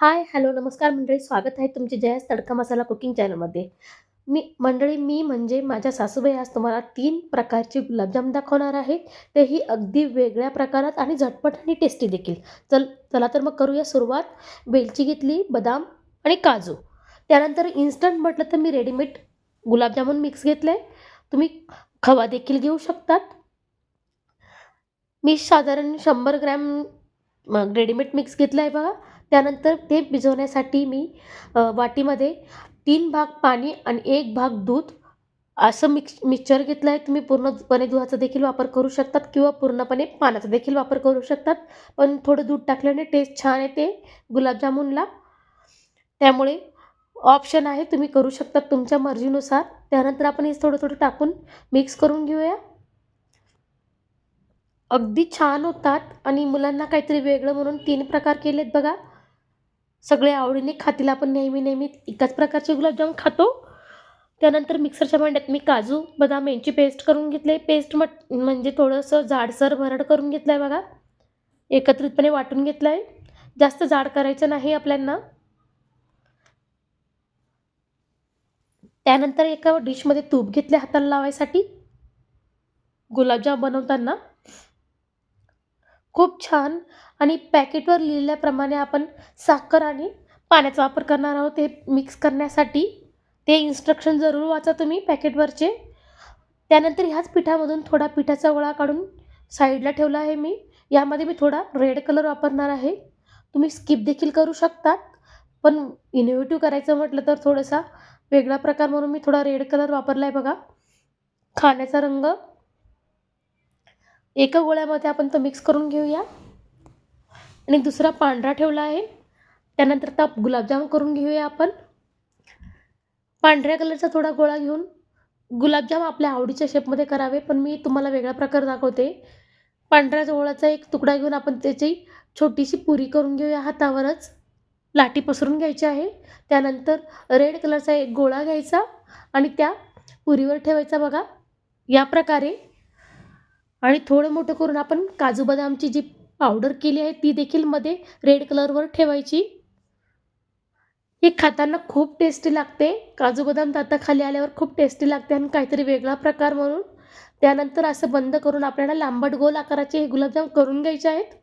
हाय, hello, नमस्कार मंडळी. स्वागत आहे तुमचे जयास तडका मसाला कुकिंग चॅनलमध्ये. मी मंडळी मी म्हणजे माझ्या सासूबाई आज तुम्हाला तीन प्रकारचे गुलाबजाम दाखवणार आहे. तेही अगदी वेगळ्या प्रकारात आणि झटपट आणि टेस्टी देखील. चल चला तर मग करूया सुरुवात. वेलची घेतली, बदाम आणि काजू. त्यानंतर इन्स्टंट म्हटलं तर मी रेडीमेड गुलाबजामुन मिक्स घेतले. तुम्ही खवा देखील घेऊ शकतात. मी साधारण शंभर ग्रॅम मग रेडीमेड मिक्स घेतला आहे बघा. त्यानंतर ते भिजवण्यासाठी मी वाटीमध्ये तीन भाग पाणी आणि एक भाग दूध असं मिक्स मिक्सचर घेतलं आहे. तुम्ही पूर्णपणे दुधाचा देखील वापर करू शकतात किंवा पूर्णपणे पाण्याचा देखील वापर करू शकतात. पण थोडं दूध टाकल्याने टेस्ट छान येते गुलाबजामुनला. त्यामुळे ऑप्शन आहे तुम्ही करू शकतात तुमच्या मर्जीनुसार. त्यानंतर आपण हे थोडं-थोडं टाकून मिक्स करून घेऊया. अगदी छान होतात आणि मुलांना काहीतरी वेगळं म्हणून तीन प्रकार केलेत बघा. सगळे आवडीने खातील. आपण नेहमी-नेहमी एकाच प्रकारचे गुलाबजाम खातो. त्यानंतर मिक्सरच्या भांड्यात मी काजू, बदाम यांची पेस्ट करून घेतले आहे. पेस्ट मट म्हणजे थोडंसं जाडसर भरड करून घेतलं आहे बघा. एकत्रितपणे वाटून घेतलं आहे. जास्त जाड करायचं नाही आपल्यांना. त्यानंतर एका डिशमध्ये तूप घेतले हाताला लावायसाठी. गुलाबजाम बनवताना. खूप छान आणि पॅकेटवर लिहिल्याप्रमाणे आपण साखर आणि पाण्याचा वापर करणार आहोत ते मिक्स करण्यासाठी. ते इन्स्ट्रक्शन जरूर वाचा तुम्ही पॅकेटवरचे. त्यानंतर ह्याच पिठामधून थोडा पिठाचा गोळा काढून साईडला ठेवला आहे मी. यामध्ये मी थोडा रेड कलर वापरणार आहे. तुम्ही स्किप देखील करू शकतात. पण इनोव्हेटिव्ह करायचं म्हटलं तर थोडासा वेगळा प्रकार म्हणून मी थोडा रेड कलर वापरला आहे बघा. खाण्याचा रंग. एका गोळ्यामध्ये आपण तो मिक्स करून घेऊया. आणि दुसरा पांढरा ठेवला आहे. त्यानंतर आता गुलाबजाम करून घेऊया आपण. पांढऱ्या कलरचा थोडा गोळा घेऊन गुलाबजाम आपल्या आवडीच्या शेपमध्ये करावे. पण मी तुम्हाला वेगळा प्रकार दाखवते. पांढऱ्या गोळाचा एक तुकडा घेऊन आपण त्याची छोटीशी पुरी करून घेऊया हातावरच. लाटी पसरून घ्यायची आहे. त्यानंतर रेड कलरचा एक गोळा घ्यायचा आणि त्या पुरीवर ठेवायचा बघा. या प्रकारे आणि थोडं मोठं करून आपण काजू बदामची जी पावडर केली आहे ती देखील मध्ये रेड कलरवर ठेवायची. हे खाताना खूप टेस्टी लागते. काजू बदाम दाताखाली आल्यावर खूप टेस्टी लागते आणि काहीतरी वेगळा प्रकार म्हणून. त्यानंतर असं बंद करून आपल्याला लांबट गोल आकाराचे हे गुलाबजाम करून घ्यायचे आहेत.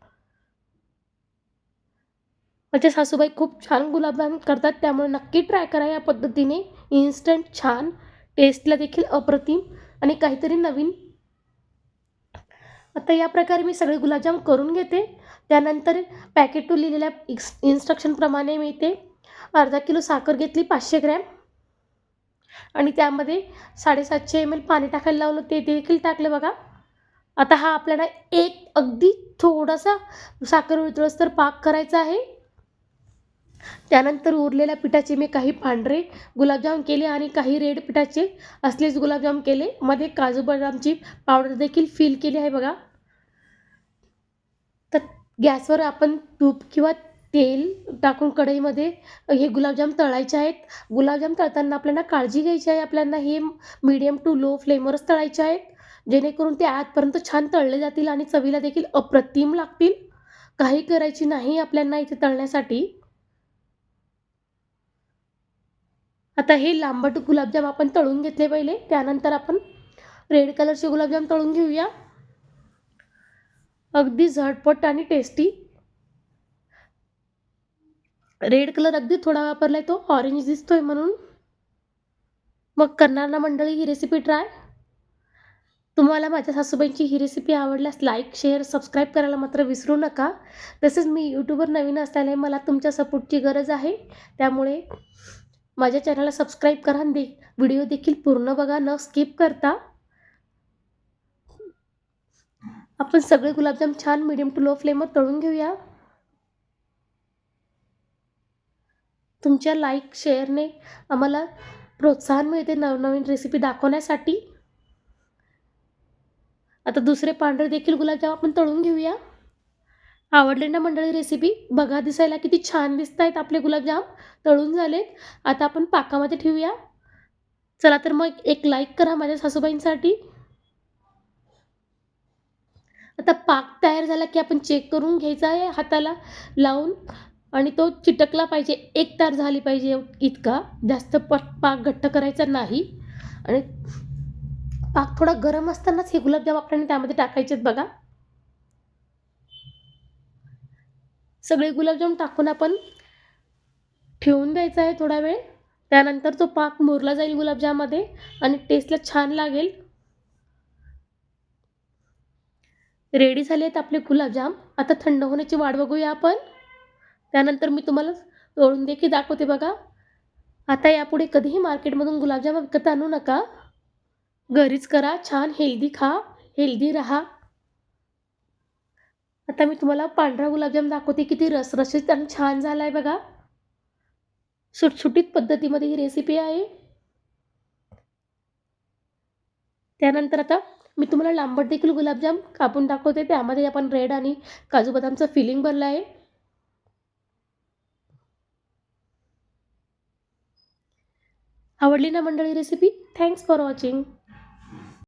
माझ्या सासूबाई खूप छान गुलाबजाम करतात. त्यामुळे नक्की ट्राय करा या पद्धतीने. इन्स्टंट छान, टेस्टला देखील अप्रतिम आणि काहीतरी नवीन. आता या प्रकारे मी सगळे गुलाबजाम करून घेते. त्यानंतर पॅकेटवर लिहिलेल्या इक्स इन्स्ट्रक्शनप्रमाणे मी ते अर्धा किलो साखर घेतली पाचशे ग्रॅम. आणि त्यामध्ये 750 एम एल पाणी टाकायला लावलं ते देखील टाकलं बघा. आता हा आपल्याला एक अगदी थोडासा साखर विरघळोस्तोवर पाक करायचा आहे. त्यानंतर उरलेल्या पिठाचे मी काही पांढरे गुलाबजाम केले आणि काही रेड पिठाचे असलेच गुलाबजाम केले. मध्ये काजू बदामची पावडर देखील फिल केली आहे बघा. तर गॅसवर आपण तूप किंवा तेल टाकून कढईमध्ये हे गुलाबजाम तळायचे आहेत. गुलाबजाम तळताना आपल्याला काळजी घ्यायची आहे. आपल्याला हे मीडियम टू लो फ्लेमवरच तळायचे आहेत. जेणेकरून ते आतपर्यंत छान तळले जातील आणि चवीला देखील अप्रतिम लागतील. काही करायची नाही आपल्याला इथे तळण्यासाठी. आता हे लांबट गुलाबजाम आपण तळून घेतले पहिले. त्यानंतर आपण रेड कलरचे गुलाबजाम तळून घेऊया. अगदी झटपट आणि टेस्टी. रेड कलर अगदी थोडा वापरला आहे तो ऑरेंज दिसतोय म्हणून. मग करणार ना मंडळी ही रेसिपी ट्राय? तुम्हाला माझ्या सासूबाईंची ही रेसिपी आवडल्यास लाईक, शेअर, सबस्क्राईब करायला मात्र विसरू नका. तसेच मी यूट्यूबवर नवीन असल्याने मला तुमच्या सपोर्टची गरज आहे. त्यामुळे माझ्या चॅनलला सबस्क्राईब करा दे व्हिडिओ देखील पूर्ण बघा न स्किप करता. आपण सगळे गुलाबजाम छान मिडियम टू लो फ्लेमवर तळून घेऊया. तुमच्या लाईक, शेअरने आम्हाला प्रोत्साहन मिळते नवनवीन रेसिपी दाखवण्यासाठी. आता दुसरे पांढरे देखील गुलाबजाम आपण तळून घेऊया. आवडले ना मंडळी रेसिपी? बघा दिसायला किती छान दिसत आहेत आपले गुलाबजाम. तळून झालेत. आता आपण पाकामध्ये ठेवूया. चला तर मग एक लाईक करा माझ्या सासूबाईंसाठी. आता पाक तयार झाला की आपण चेक करून घ्यायचा आहे हाताला लावून. आणि तो चिटकला पाहिजे एक तार झाली पाहिजे इतका. जास्त प पाक घट्ट करायचा नाही. आणि पाक थोडा गरम असतानाच हे गुलाबजाम आपल्याला त्यामध्ये टाकायचे आहेत बघा. सगळे गुलाबजाम टाकून आपण ठेवून द्यायचा आहे थोडा वेळ. त्यानंतर तो पाक मुरला जाईल गुलाबजाममध्ये आणि टेस्टला छान लागेल. रेडी झाले आहेत आपले गुलाबजाम. आता थंड होण्याची वाट बघूया आपण. त्यानंतर मी तुम्हाला तोडून देखील दाखवते बघा. आता यापुढे कधीही मार्केटमधून गुलाबजाम विकत आणू नका. घरीच करा छान हेल्दी खा हेल्दी राहा. आता मी तुम्हाला पांढरा गुलाबजाम दाखवते किती रसरशीत आणि छान झाला आहे बघा. सुटसुटीत पद्धतीमध्ये ही रेसिपी आहे. त्यानंतर आता मी तुम्हाला लांबट देखील गुलाबजाम कापून दाखवते. त्यामध्ये आपण रेड आणि काजू बदामचं फिलिंग भरलं आहे. आवडली ना मंडळी रेसिपी थँक्स फॉर वॉचिंग